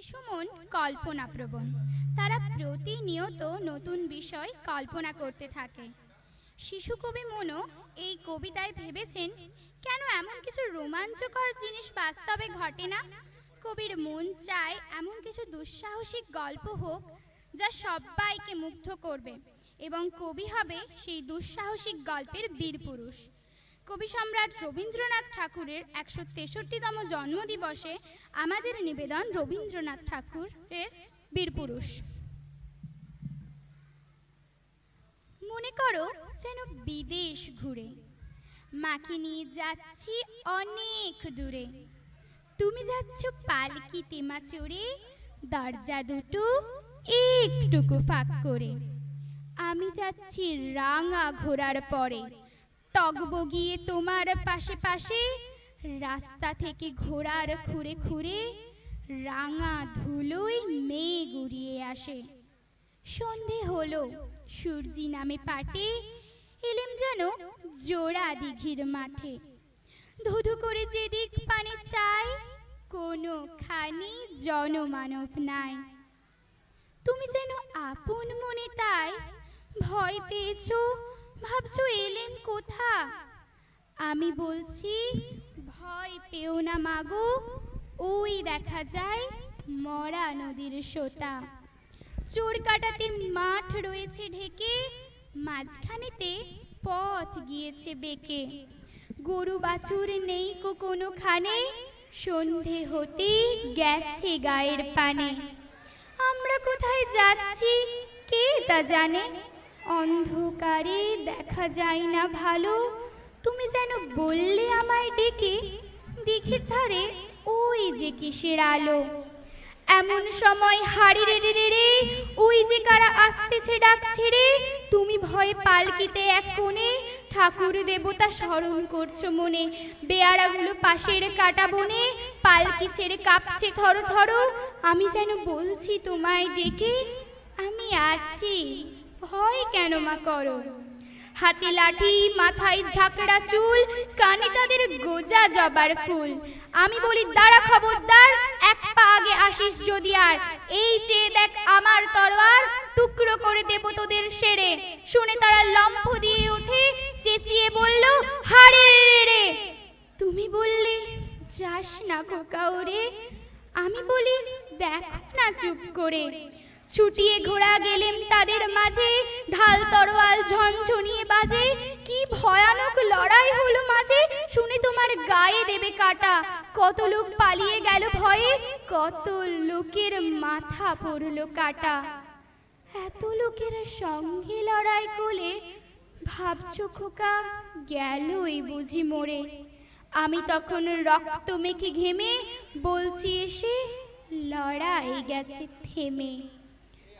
শিশু মন কল্পনাপ্রবণ। তারা প্রতিনিয়ত নতুন বিষয় কল্পনা করতে থাকে। শিশু কবি মনও এই কবিতায় ভেবেছেন, কেন এমন কিছু রোমাঞ্চকর জিনিস বাস্তবে ঘটে না? কবির মন চায় এমন কিছু দুঃসাহসিক গল্প হোক যা সবাইকে মুগ্ধ করবে এবং কবি হবে সেই দুঃসাহসিক গল্পের বীর পুরুষ কবি সম্রাট রবীন্দ্রনাথ ঠাকুরের একশো তেষট্টিতম জন্মদিবসে আমাদের নিবেদন রবীন্দ্রনাথ ঠাকুরের বীরপুরুষ। মনে করো যেন বিদেশ ঘুরে, মাকে নিয়ে যাচ্ছি অনেক দূরে। তুমি যাচ্ছ পালকি মা চড়ে দরজা দুটো একটুকু ফাঁক করে। আমি যাচ্ছি রাঙা ঘোড়ার পরে টগবগিয়ে তোমার পাশে পাশে, রাস্তা থেকে ঘোড়ার খুঁড়ে খুঁড়ে, রাঙা ধুলোই মেঘ উড়িয়ে আসে। সন্ধে হলো, সূর্যি নামে পাটে, এলেম যেন জোড়া দিঘির মাঠে। ধুধু করে যেদিক পানে চাই কোনো খানি জনমানব নাই। তুমি যেন আপন মনে তাই ভয় পেয়েছ ভাবছ এলেন কোথা? আমি বলছি, ভয় পেও না মাগো, ওই দেখা যায় মরা নদীর সোতা। চোর কাটাতে মাঠ রয়েছে ঢেকে, মাঝখানেতে পথ গিয়েছে বেঁকে। গরু বাছুর নেই কো কোনোখানে, সন্ধে হতে গেছে গায়ের পানে। আমরা কোথায় যাচ্ছি, কে তা জানে? অন্ধকারে দেখা যায় না ভালো। তুমি যেন বললে আমায় ডেকে, দিঘির ধারে ওই যে কিসের আলো। এমন সময় হাড়ি রে রে রে ওই যে কারা আসতেছে ডাকছে রে। তুমি ভয়ে পালকিতে এক কোণে, ঠাকুর দেবতা স্মরণ করছ মনে। বেয়ারাগুলো পাশের কাটা বনে, পালকি ছেড়ে কাঁপছে থরো থরো। আমি যেন বলছি তোমায় ডেকে, আমি আছি। ভয় কেন মা করো? হাতে লাঠি, মাথায় ঝাঁকড়া চুল, কানে তাদের গোজা জবার ফুল। আমি বলি, দাঁড়া খবরদার, এক পা আগে আসিস যদি আর। এই চেয়ে দেখ আমার তরোয়ার, টুকরো করে দেব তোদের সেরে। শুনে তারা লম্ফ দিয়ে উঠে চেঁচিয়ে বলল হারে রে তুমি বললে, যাস না খোকা ওরে আমি বলি, দেখো না চুপ করে। ছুটিয়ে ঘোড়া গেলেম তাদের মাঝে। ঢাল তরোয়াল ঝনঝনিয়ে বাজে। কি ভয়ানক লড়াই হলো মাঝে। শুনে তোমার গায়ে দেবে কাটা। কত লোক পালিয়ে গেল ভয়ে। কত লোকের মাথা পড়ল কাটা। এত লোকের সঙ্গে লড়াই করলে ভাবছ খোকা, গেলই বুঝি মরে। আমি তখন রক্ত মেখে ঘেমে বলছি, এসে লড়াই গেছে, থেমে।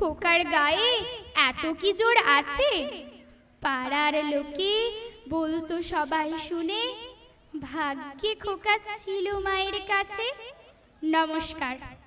খোকার গায়ে এত কি জোর আছে? পাড়ার লোকে বলতো সবাই শুনে, ভাগ্যে খোকা ছিল মায়ের কাছে। নমস্কার।